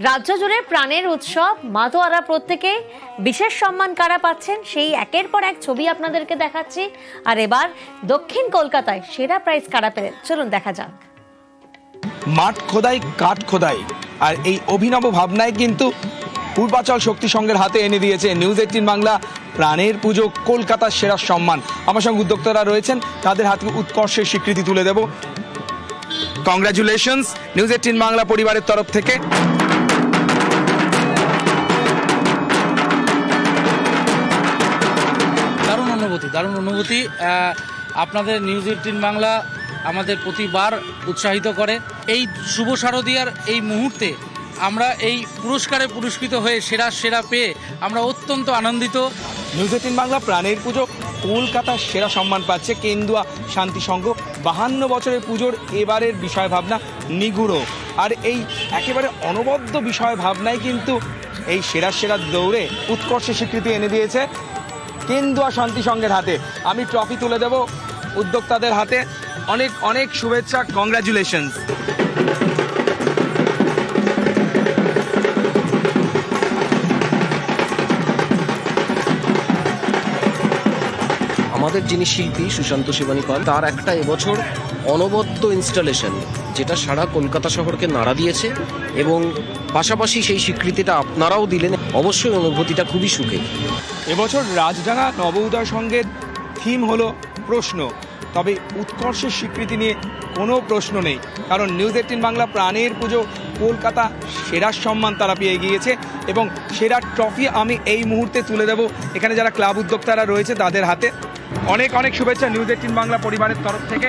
রাজ্য জুড়ে প্রাণের উৎসব। মাতোয়ারা প্রত্যেকে বিশেষ সম্মান কারা পাচ্ছেন, সেই একের পর এক ছবি আপনাদেরকে দেখাচ্ছি। আর এবার দক্ষিণ কলকাতায় সেরা প্রাইজ কারা পেলেন? চলুন দেখা যাক। মাঠ খোদাই, কাঠ খোদাই। আর এই অভিনব ভাবনায় কিন্তু পূর্বাচল শক্তি সংঘের হাতে এনে দিয়েছে নিউজ এইটিন বাংলা প্রাণের পুজো, কলকাতার সেরা সম্মান। আমার সঙ্গে উদ্যোক্তারা রয়েছেন, তাদের হাতে উৎকর্ষের স্বীকৃতি তুলে দেব। কংগ্রাচুলেশনস নিউজ এইটিন বাংলা পরিবারের তরফ থেকে। অনুভূতি, দারুণ অনুভূতি আপনাদের নিউজ এইটিন বাংলা আমাদের প্রতিবার উৎসাহিত করে। এই শুভ শারদীয়ার এই মুহূর্তে আমরা এই পুরস্কারে পুরস্কৃত হয়ে সেরা সেরা পেয়ে আমরা অত্যন্ত আনন্দিত। নিউজ এইটিন বাংলা প্রাণের পুজো, কলকাতার সেরা সম্মান পাচ্ছে কেন্দুয়া শান্তি সংঘ। বাহান্ন বছরের পুজোর এবারের বিষয় ভাবনা নিগুড়ো। আর এই একেবারে অনবদ্য বিষয় ভাবনায় কিন্তু এই সেরা সেরা দৌড়ে উৎকর্ষের স্বীকৃতি এনে দিয়েছে কেন্দুয়া শান্তি সংঘের হাতে। আমি ট্রফি তুলে দেব উদ্যোক্তাদের হাতে। অনেক অনেক শুভেচ্ছা কংগ্রাচুলেশনস আমাদের যিনি শিল্পী সুশান্ত শিবানী পাল, তার একটা এবছর অনবদ্য ইনস্টলেশন যেটা সারা কলকাতা শহরকে নাড়া দিয়েছে এবং পাশাপাশি সেই স্বীকৃতিটা আপনারাও দিলেন। অবশ্যই অনুভূতিটা খুবই সুখে এবছর রাজডাঙ্গা নবোদয় সংঘের থিম হলো প্রশ্ন। তবে উৎকর্ষের স্বীকৃতি নিয়ে কোনো প্রশ্ন নেই। কারণ নিউজ এইটিন বাংলা প্রাণের পুজো কলকাতা সেরার সম্মান তারা পেয়ে গিয়েছে এবং সেরা ট্রফি আমি এই মুহূর্তে তুলে দেব। এখানে যারা ক্লাব উদ্যোক্তারা রয়েছে তাদের হাতে। অনেক অনেক শুভেচ্ছা নিউজ এইটিন বাংলা পরিবারের তরফ থেকে।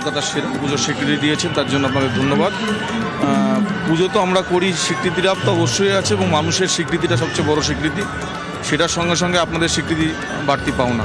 কলকাতার সেরা পুজোর স্বীকৃতি দিয়েছেন, তার জন্য আপনাদের ধন্যবাদ। পুজো তো আমরা করি, স্বীকৃতি লাভ তো অবশ্যই আছে এবং মানুষের স্বীকৃতিটা সবচেয়ে বড় স্বীকৃতি। সেটার সঙ্গে সঙ্গে আপনাদের স্বীকৃতি বাড়তি পাওনা।